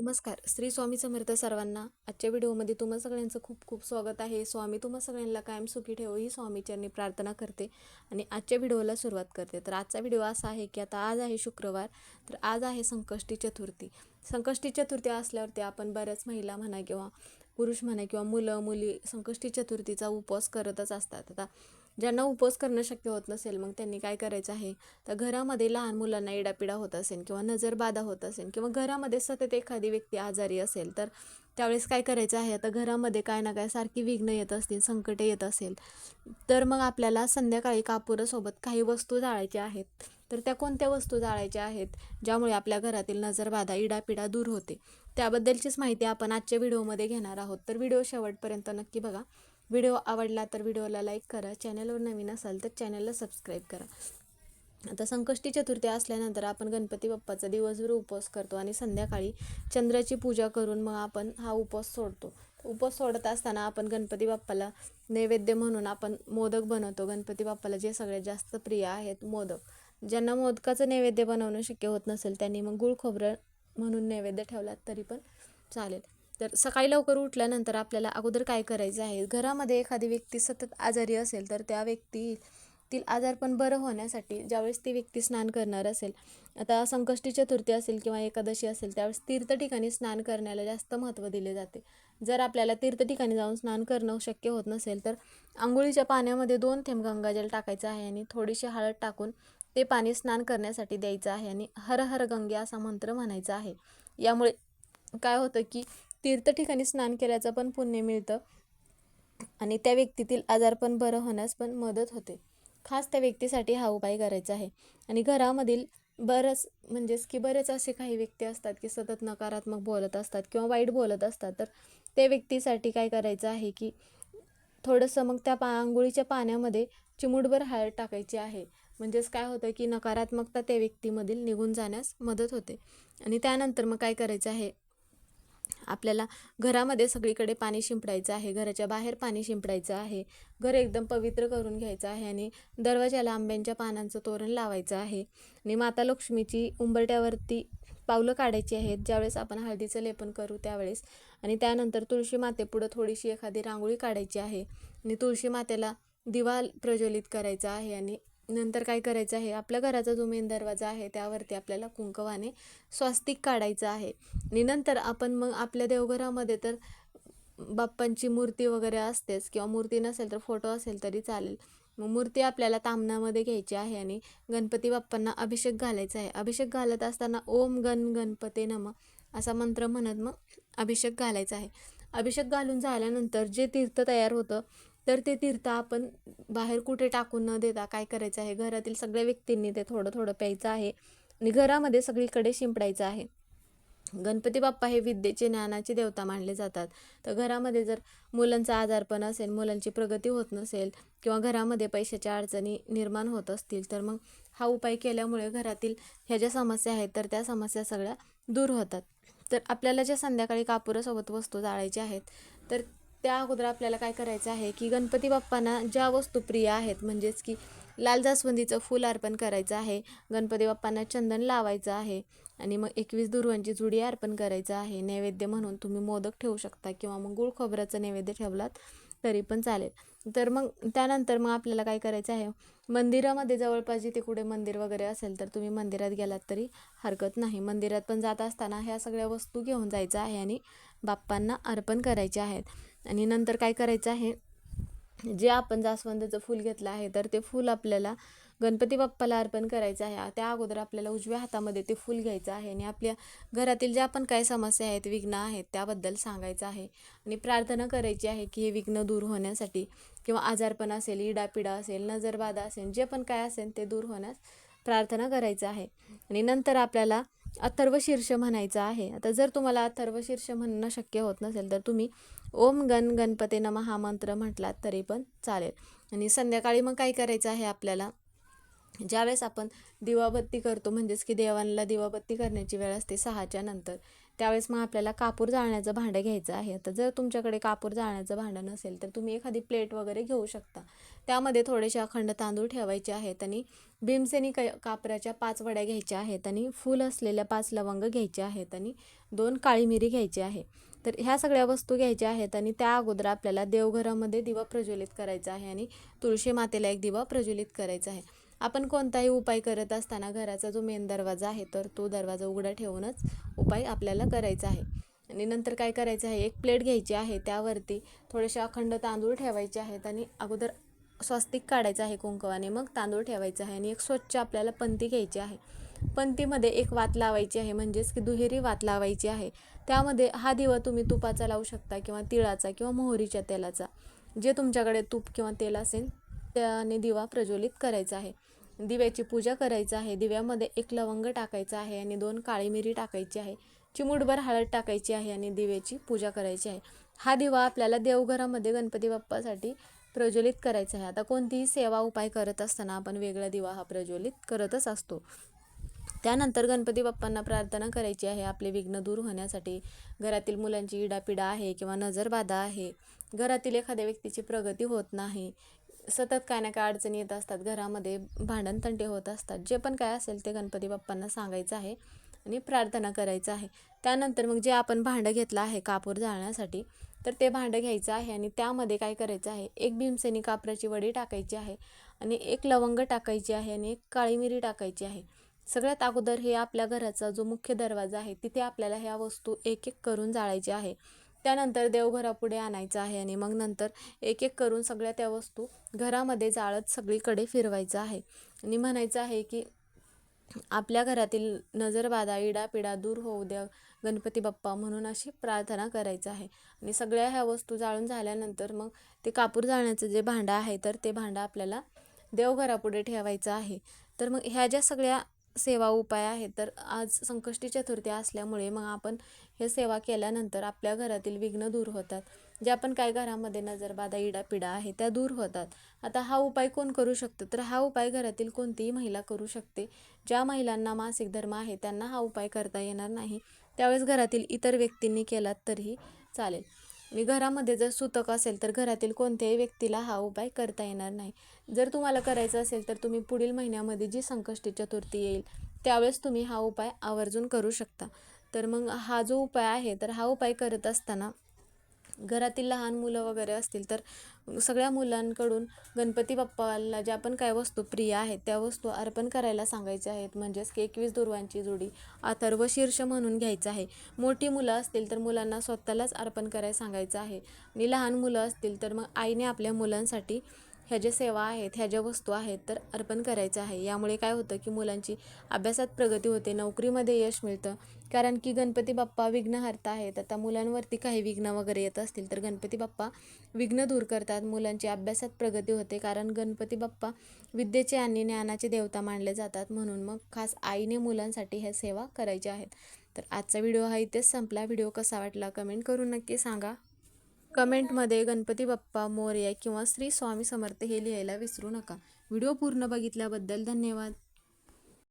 नमस्कार. श्री स्वामी समर्थ सर्वांना आजच्या व्हिडिओमध्ये तुम्हा सगळ्यांचं खूप खूप स्वागत आहे. स्वामी तुम्हा सगळ्यांना कायम सुखी ठेवो ही स्वामीचरणी प्रार्थना करते आणि आजच्या व्हिडिओला सुरुवात करते. तर आजचा व्हिडिओ असा आहे की आता आज आहे शुक्रवार तर आज आहे संकष्टी चतुर्थी. संकष्टी चतुर्थी असल्यावरती आपण बऱ्याच महिला म्हणा किंवा पुरुष म्हणा किंवा मुलं मुली संकष्टी चतुर्थीचा उपवास करतच असतात. आता ज्यांना उपवास करणं शक्य होत नसेल मग त्यांनी काय करायचं आहे? तर घरामध्ये लहान मुलांना इडापिडा होत असेल किंवा नजरबाधा होत असेल किंवा घरामध्ये सतत एखादी व्यक्ती आजारी असेल तर त्यावेळेस काय करायचं आहे? आता घरामध्ये काय ना काय सारखी विघ्न येत असतील संकटे येत असेल तर मग आपल्याला संध्याकाळी कापुरासोबत काही वस्तू जाळायच्या आहेत. तर त्या कोणत्या वस्तू जाळायच्या आहेत? ज्यामुळे आपल्या घरातील नजरबाधा इडापिडा दूर होते. त्याबद्दलचीच माहिती आपण आजच्या व्हिडिओमध्ये घेणार आहोत. तर व्हिडिओ शेवटपर्यंत नक्की बघा. व्हिडिओ आवडला तर व्हिडिओला लाईक करा. चॅनलवर नवीन असाल तर चॅनलला सबस्क्राईब करा. आता संकष्टी चतुर्थी असल्यानंतर आपण गणपती बाप्पाचा दिवसभर उपवास करतो आणि संध्याकाळी चंद्राची पूजा करून मग आपण हा उपवास सोडतो. उपवास सोडत असताना आपण गणपती बाप्पाला नैवेद्य म्हणून आपण मोदक बनवतो. गणपती बाप्पाला जे सगळ्यात जास्त प्रिय आहेत मोदक. ज्यांना मोदकाचं नैवेद्य बनवणं शक्य होत नसेल त्यांनी मग गुळ खोबरं म्हणून नैवेद्य ठेवला तरी पण चालेल. तर सकाळी लवकर उठल्यानंतर आपल्याला अगोदर काय करायचं आहे? घरामध्ये एखादी व्यक्ती सतत आजारी असेल तर त्या व्यक्तीतील आजारपण बरं होण्यासाठी ज्यावेळेस ती व्यक्ती स्नान करणार असेल आता संकष्टी चतुर्थी असेल किंवा एकादशी असेल त्यावेळेस तीर्थ ठिकाणी स्नान करण्याला जास्त महत्त्व दिले जाते. जर आपल्याला तीर्थ ठिकाणी जाऊन स्नान करणं शक्य होत नसेल तर आंघोळीच्या पाण्यामध्ये दोन थेंब गंगाजल टाकायचं आहे आणि थोडीशी हळद टाकून ते पाणी स्नान करण्यासाठी द्यायचं आहे आणि हर हर गंगे असा मंत्र म्हणायचा आहे. यामुळे काय होतं की तीर्थ ठिकाणी स्नान केल्याचं पण पुण्य मिळतं. आणि त्या व्यक्तीतील आजार पण बरं होण्यास पण मदत होते. खास त्या व्यक्तीसाठी हा उपाय करायचा आहे. आणि घरामधील बरंच म्हणजेच की बरेच असे काही व्यक्ती असतात की सतत नकारात्मक बोलत असतात किंवा वाईट बोलत असतात. तर त्या व्यक्तीसाठी काय करायचं आहे की थोडंसं मग त्या पा आंघोळीच्या पाण्यामध्ये चिमूटभर हळद टाकायची आहे. म्हणजेच काय होतं की नकारात्मकता त्या व्यक्तीमधील निघून जाण्यास मदत होते. आणि त्यानंतर मग काय करायचं आहे? आपल्याला घरामध्ये सगळीकडे पाणी शिंपडायचं आहे घराच्या बाहेर पाणी शिंपडायचं आहे घर एकदम पवित्र करून घ्यायचं आहे आणि दरवाजाला आंब्यांच्या पानांचं तोरण लावायचं आहे आणि माता लक्ष्मीची उंबरट्यावरती पावलं काढायची आहेत ज्यावेळेस आपण हळदीचं लेपन करू त्यावेळेस. आणि त्यानंतर तुळशी मातेपुढं थोडीशी एखादी रांगोळी काढायची आहे आणि तुळशी मातेला दिवा प्रज्वलित करायचा आहे आणि नंतर काय करायचं आहे? आपल्या घराचा जो मेन दरवाजा आहे त्यावरती आपल्याला कुंकवाने स्वास्तिक काढायचं आहे. आणि नंतर आपण मग आपल्या देवघरामध्ये तर बाप्पांची मूर्ती वगैरे असतेच किंवा मूर्ती नसेल तर फोटो असेल तरी चालेल. मग मूर्ती आपल्याला तामणामध्ये घ्यायची आहे आणि गणपती बाप्पांना अभिषेक घालायचा आहे. अभिषेक घालत असताना ओम गण गणपते नम असा मंत्र म्हणत मग अभिषेक घालायचा आहे. अभिषेक घालून झाल्यानंतर जे तीर्थ तयार होतं तर ते तीर्थ आपण बाहेर कुठे टाकून न देता काय करायचं आहे? घरातील सगळ्या व्यक्तींनी ते थोडं थोडं प्यायचं आहे आणि घरामध्ये सगळीकडे शिंपडायचं आहे. गणपती बाप्पा हे विद्येचे ज्ञानाचे देवता मानले जातात. तर घरामध्ये जर मुलांचा आजारपण असेल मुलांची प्रगती होत नसेल किंवा घरामध्ये पैशाच्या अडचणी निर्माण होत असतील तर मग हा उपाय केल्यामुळे घरातील ह्या ज्या समस्या आहेत तर त्या समस्या सगळ्या दूर होतात. तर आपल्याला ज्या संध्याकाळी कापुरासोबत वस्तू जाळायच्या आहेत तर त्या अगोदर आपल्याला काय करायचं आहे की गणपती बाप्पांना ज्या वस्तू प्रिय आहेत म्हणजेच की लाल जास्वंदीचं फूल अर्पण करायचं आहे गणपती बाप्पांना चंदन लावायचं आहे आणि मग एकवीस दुर्वांची जुडी अर्पण करायचं आहे नैवेद्य म्हणून तुम्ही मोदक ठेवू शकता किंवा मग गुळ खोबऱ्याचं नैवेद्य ठेवलात तरी पण चालेल. तर मग त्यानंतर मग आपल्याला काय करायचं आहे मंदिरामध्ये जवळपास जिथे कुठे मंदिर वगैरे असेल तर तुम्ही मंदिरात गेलात तरी हरकत नाही. मंदिरात पण जात असताना ह्या सगळ्या वस्तू घेऊन जायचं आहे आणि बाप्पांना अर्पण करायचे आहेत. आणि नंतर काय करायचं आहे जे आपण जास्वंदाचं फूल घेतलं आहे तर ते फूल आपल्याला गणपती बाप्पाला अर्पण करायचं आहे. त्या अगोदर आपल्याला उजव्या हातामध्ये ते फूल घ्यायचं आहे आणि आपल्या घरातील ज्या पण काही समस्या आहेत विघ्न आहेत त्याबद्दल सांगायचं आहे. आणि प्रार्थना करायची आहे की हे विघ्न दूर होण्यासाठी किंवा आजारपण असेल इडापिडा असेल नजरबाधा असेल जे पण काय असेल ते दूर होण्यास प्रार्थना करायचं आहे. आणि नंतर आपल्याला अथर्व शीर्ष म्हणायचं आहे. आता जर तुम्हाला अथर्व शीर्ष म्हणणं शक्य होत नसेल तर तुम्ही ओम गण गणपते नम हा मंत्र म्हटलात तरी पण चालेल. आणि संध्याकाळी मग काय करायचं आहे आपल्याला? ज्यावेळेस आपण दिवाबत्ती करतो म्हणजेच की देवांना दिवाबत्ती करण्याची वेळ असते सहाच्या नंतर त्यावेळेस मग आपल्याला कापूर जाळण्याचं भांडं घ्यायचं आहे. तर जर तुमच्याकडे कापूर जाळण्याचं भांडं नसेल तर तुम्ही एखादी प्लेट वगैरे घेऊ शकता. त्यामध्ये थोडेसे अखंड तांदूळ ठेवायचे आहेत आणि भीमसेनी क कापराच्या पाच वड्या घ्यायच्या आहेत आणि फूल असलेल्या पाच लवंग घ्यायचे आहेत आणि दोन काळी मिरी घ्यायची आहे. तर ह्या सगळ्या वस्तू घ्यायच्या आहेत आणि त्या अगोदर आपल्याला देवघरामध्ये दिवा प्रज्वलित करायचा आहे आणि तुळशी मातेला एक दिवा प्रज्वलित करायचा आहे. आपण कोणताही उपाय करत असताना घराचा जो मेन दरवाजा आहे तर तो दरवाजा उघडा ठेवूनच उपाय आपल्याला करायचा आहे. आणि नंतर काय करायचं आहे एक प्लेट घ्यायची आहे त्यावरती थोडेसे अखंड तांदूळ ठेवायचे आहेत आणि अगोदर स्वस्तिक काढायचं आहे कुंकवाने मग तांदूळ ठेवायचा आहे आणि एक स्वच्छ आपल्याला पंती घ्यायची आहे. पंतीमध्ये एक वात लावायची आहे म्हणजेच की दुहेरी वात लावायची आहे. त्यामध्ये हा दिवा तुम्ही तुपाचा लावू शकता किंवा तिळाचा किंवा मोहरीच्या तेलाचा. जे तुमच्याकडे तूप किंवा तेल असेल त्याने दिवा प्रज्वलित करायचा आहे. दिव्याची पूजा करायचं आहे. दिव्यामध्ये एक लवंग टाकायचं आहे आणि दोन काळी मिरी टाकायची आहे. चिमूटभर हळद टाकायची आहे आणि दिव्याची पूजा करायची आहे. हा दिवा आपल्याला देवघरामध्ये गणपती बाप्पासाठी प्रज्वलित करायचा आहे. आता कोणतीही सेवा उपाय करत असताना आपण वेगळा दिवा हा प्रज्वलित करतच असतो. त्यानंतर गणपती बाप्पांना प्रार्थना करायची आहे. आपले विघ्न दूर होण्यासाठी घरातील मुलांची इडापिडा आहे किंवा नजरबाधा आहे. घरातील एखाद्या व्यक्तीची प्रगती होत नाही. सतत काय ना काय अडचणी येत असतात. घरामध्ये भांडणतंटे होत असतात. जे पण काय असेल ते गणपती बाप्पांना सांगायचं आहे आणि प्रार्थना करायचं आहे. त्यानंतर मग जे आपण भांडं घेतलं आहे कापूर जाळण्यासाठी तर ते भांडं घ्यायचं आहे आणि त्यामध्ये काय करायचं आहे? एक भीमसेनी कापराची वडी टाकायची आहे आणि एक लवंग टाकायची आहे आणि एक काळी मिरी टाकायची आहे. सगळ्यात अगोदर हे आपल्या घराचा जो मुख्य दरवाजा आहे तिथे आपल्याला ह्या वस्तू एक एक करून जाळायच्या आहे. त्यानंतर देवघरापुढे आणायचं आहे आणि मग नंतर एक एक करून सगळ्या त्या वस्तू घरामध्ये जाळत सगळीकडे फिरवायचं आहे. आणि म्हणायचं आहे की आपल्या घरातील नजरबाधा इडापिडा दूर होऊ द्या गणपती बाप्पा म्हणून अशी प्रार्थना करायचं आहे. आणि सगळ्या ह्या वस्तू जाळून झाल्यानंतर मग ते कापूर जाळण्याचं जे भांडं आहे तर ते भांडं आपल्याला देवघरापुढे ठेवायचं आहे. तर मग ह्या ज्या सगळ्या सेवा उपाय आहे तर आज संकष्टी चतुर्थी असल्यामुळे मग आपण हे सेवा केल्यानंतर आपल्या घरातील विघ्न दूर होतात. ज्या पण काय घरामध्ये नजरबाधा इडापिडा आहे त्या दूर होतात. आता हा उपाय कोण करू शकतो? तर हा उपाय घरातील कोणतीही महिला करू शकते. ज्या महिलांना मासिक धर्म आहे त्यांना हा उपाय करता येणार नाही. त्यावेळेस घरातील इतर व्यक्तींनी केलात तरीही चालेल. आणि घरामध्ये जर सुतक असेल तर घरातील कोणत्याही व्यक्तीला हा उपाय करता येणार नाही. जर तुम्हाला करायचं असेल तर तुम्ही पुढील महिन्यामध्ये जी संकष्टी चतुर्थी येईल त्यावेळेस तुम्ही हा उपाय आवर्जून करू शकता. तर मग हा जो उपाय आहे तर हा उपाय करत असताना घरातील लहान मुलं वगैरे असतील तर सगळ्या मुलांकडून गणपती बाप्पाला ज्या पण काय वस्तू प्रिय आहेत त्या वस्तू अर्पण करायला सांगायच्या आहेत. म्हणजेच की एकवीस दुर्वांची जोडी अथर्व शीर्ष म्हणून घ्यायचं आहे. मोठी मुलं असतील तर मुलांना स्वतःलाच अर्पण करायला सांगायचं आहे. आणि लहान मुलं असतील तर मग आईने आपल्या मुलांसाठी ह्या ज्या सेवा आहेत ह्या ज्या वस्तू आहेत तर अर्पण करायचं आहे. यामुळे काय होतं की मुलांची अभ्यासात प्रगती होते नोकरीमध्ये यश मिळतं. कारण की गणपती बाप्पा विघ्नहर्ता आहेत. आता मुलांवरती काही विघ्न वगैरे येत असतील तर गणपती बाप्पा विघ्न दूर करतात. मुलांची अभ्यासात प्रगती होते. कारण गणपती बाप्पा विद्येचे आणि ज्ञानाचे देवता मानले जातात. म्हणून मग खास आईने मुलांसाठी ह्या सेवा करायच्या आहेत. तर आजचा व्हिडिओ हा इथेच संपला. व्हिडिओ कसा वाटला कमेंट करून नक्की सांगा. कमेंटमध्ये गणपती बाप्पा मोरया किंवा श्री स्वामी समर्थ हे लिहायला विसरू नका. व्हिडिओ पूर्ण बघितल्याबद्दल धन्यवाद.